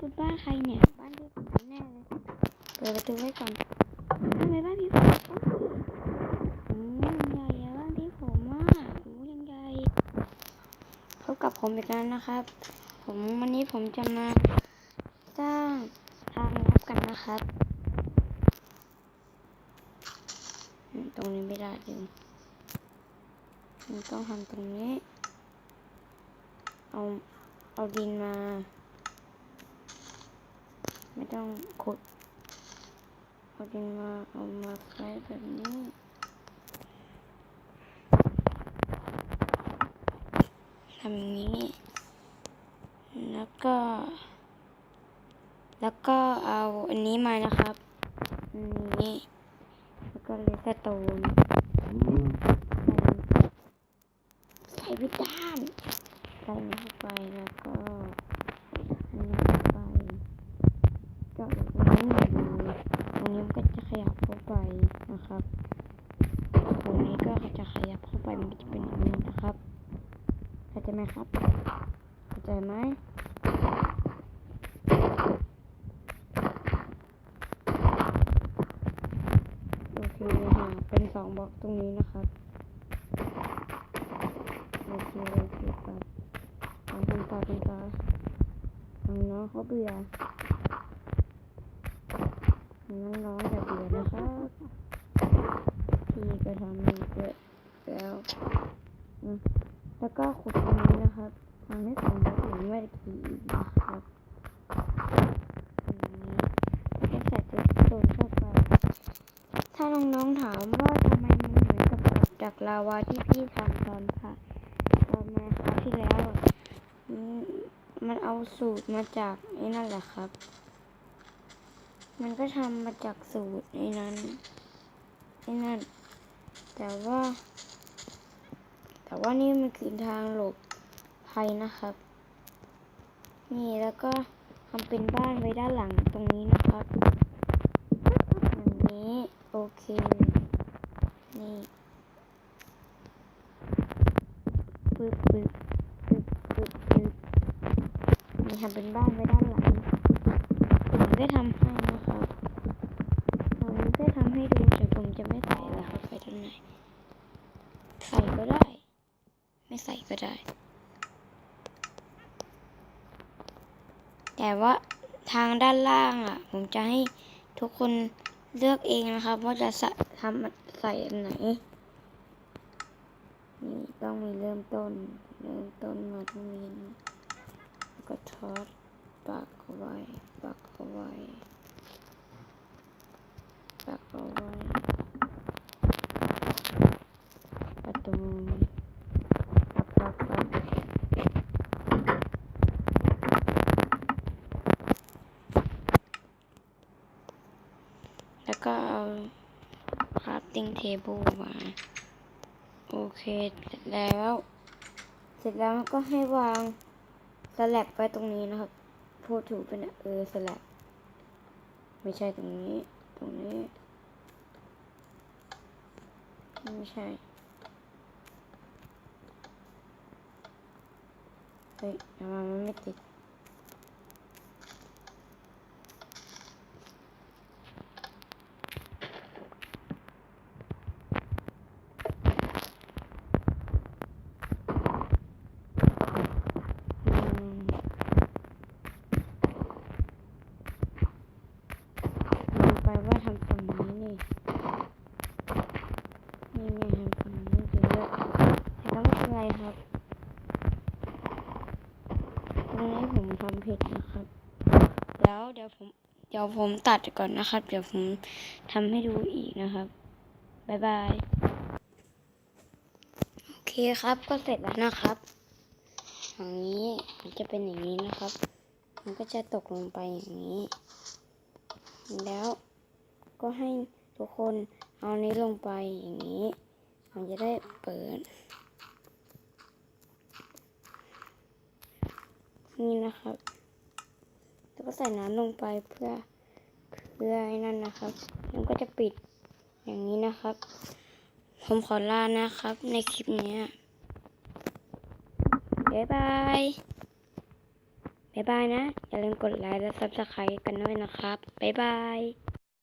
เป็นบ้านใครเนี่ย บ้านพี่ผมแน่เลยเปิดประตูไว้ก่อนทำไมบ้านพี่ผมอืมใหญ่อะบ้านพี่ผมอะโอ้ยังใหญ่พบกับผมอีกแล้วนะครับ ผมวันนี้ผมจะมาสร้างทางลับกันนะครับอืมตรงนี้ไม่ได้จริงมันต้องทำตรงนี้ เอา เอาดินมา ไม่ต้องขุดเอาดินมาเอามาใช้แบบนี้ทำอย่างนี้ แล้วก็ แล้วก็เอาอันนี้มานะครับอันนี้แล้วก็เลสโตนใส่วิดด้านใส่นี้เข้าไปแล้วก็อันนี้เข้าไปก็ตรงนี้หนึ่งรูตรงนี้มันก็จะขยับเข้าไปนะครับ ตรงนี้ก็จะขยับเข้าไปมันก็จะเป็นอย่างนี้นะครับ เข้าใจไหมครับเข้าใจไหมโอเคค่ะเป็นสองบล็อกตรงนี้นะครับโอเคโอเคครับทำเป็นตาเป็นตาน้องเขาเบื่อน้องๆอย่าเบื่อนะครับพี่ก็ทำเยอะแล้วอืม แล้วก็ขุดตรงนี้นะครับทำให้สองบล็อกหรือไม่ได้กี่อีกนะครับอย่างนี้แล้วก็ใส่ตัวโซนเข้าไป ถ้าน้องๆถามว่าทำไมมันเหมือนกับกับดักลาวาที่พี่ทำตอนค่ะตอนมาคราวที่แล้วมมันเอาสูตรมาจากไอ้นั่นแหละครับ มันก็ทำมาจากสูตรไอ้นั้นไอ้นั่น แต่ว่า แต่ว่านี่มันคือทางหลบภัยนะครับ นี่แล้วก็ทำเป็นบ้านไว้ด้านหลังตรงนี้นะครับอย่างนี้โอเค นี่ปึ๊บปึ๊บปึ๊บปึ๊บปึ๊บนี่ทำเป็นบ้านไว้ด้านหลังผมได้ทำให้นะครับผมได้ทำให้ดูแต่ผมจะไม่ใส่แล้วครับไปด้านในใส่ก็ได้ ไม่ใส่ ก็ได้ แต่ว่าทางด้านล่างอะ ผมจะให้ทุกคนเลือกเองนะครับ ว่าจะสทำใส่อันไหน นี่ต้องมีเริ่มต้น เริ่มต้นมาตรงนี้นก็ทอดปักเอาไว้ปักเอาไว้ปักเอาไว้ประตูปักปักปัก ก็เอา crafting table มา โอเคเสร็จแล้ว เสร็จแล้วก็ให้วางสลับไว้ตรงนี้นะครับ พูดถูกเป็นเออสลับไม่ใช่ตรงนี้ ตรงนี้ ไม่ใช่ เฮ้ยทำไมมันไม่ติด อืมลืมไปว่าทำฝั่งนี้นี่ นี่ไงทำฝั่งนี้เยอะแต่ก็ไม่เป็นไรครับตรงนี้ผมทำผิดนะครับ แล้วเดี๋ยวผมเดี๋ยวผมตัดก่อนนะครับ เดี๋ยวผมทำให้ดูอีกนะครับบ๊ายบายโอเคครับก็เสร็จแล้วนะครับอย่างนี้มันจะเป็นอย่างนี้นะครับ มันก็จะตกลงไปอย่างนี้ แล้วก็ให้ ทุกคนเอานี้ลงไปอย่างนี้ มันจะได้เปิด นี่นะครับ แล้วก็ใส่น้ำลงไปเพื่อเพื่อไอ้นั่นนะครับแล้วก็จะปิดอย่างนี้นะครับ ผมขอลานะครับในคลิปนี้บ๊ายบายบ๊ายบ๊ายบายนะ อย่าลืมกดไลค์และซับสไครต์กันด้วยนะครับ บ๊ายบาย